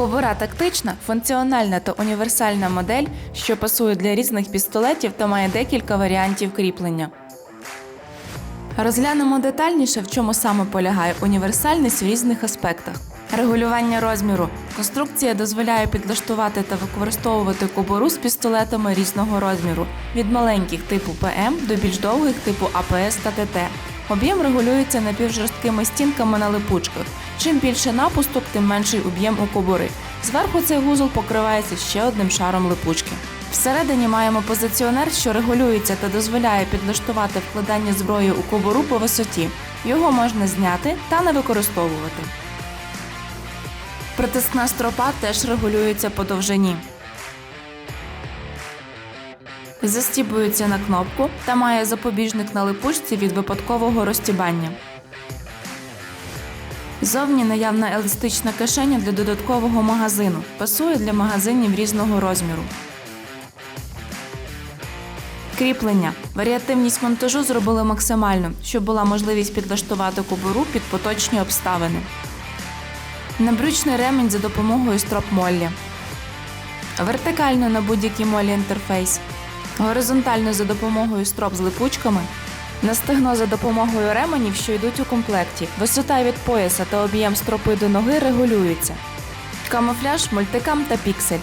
Кобура тактична, функціональна та універсальна модель, що пасує для різних пістолетів та має декілька варіантів кріплення. Розглянемо детальніше, в чому саме полягає універсальність в різних аспектах. Регулювання розміру. Конструкція дозволяє підлаштувати та використовувати кобуру з пістолетами різного розміру від маленьких типу ПМ до більш довгих типу АПС та ТТ. Об'єм регулюється напівжорсткими стінками на липучках. Чим більше напусток, тим менший об'єм у кобури. Зверху цей вузол покривається ще одним шаром липучки. Всередині маємо позиціонер, що регулюється та дозволяє підлаштувати вкладання зброї у кобуру по висоті. Його можна зняти та не використовувати. Притискна стропа теж регулюється по довжині. Застібується на кнопку та має запобіжник на липучці від випадкового розтібання. Зовні наявна еластична кишеня для додаткового магазину. Пасує для магазинів різного розміру. Кріплення. Варіативність монтажу зробили максимально, щоб була можливість підлаштувати кобуру під поточні обставини. Набрючний ремінь за допомогою строп моллі. Вертикально на будь-який моллі інтерфейс. Горизонтально за допомогою строп з липучками. На стегно за допомогою ременів, що йдуть у комплекті. Висота від пояса та об'єм стропи до ноги регулюються. Камуфляж, мультикам та піксель.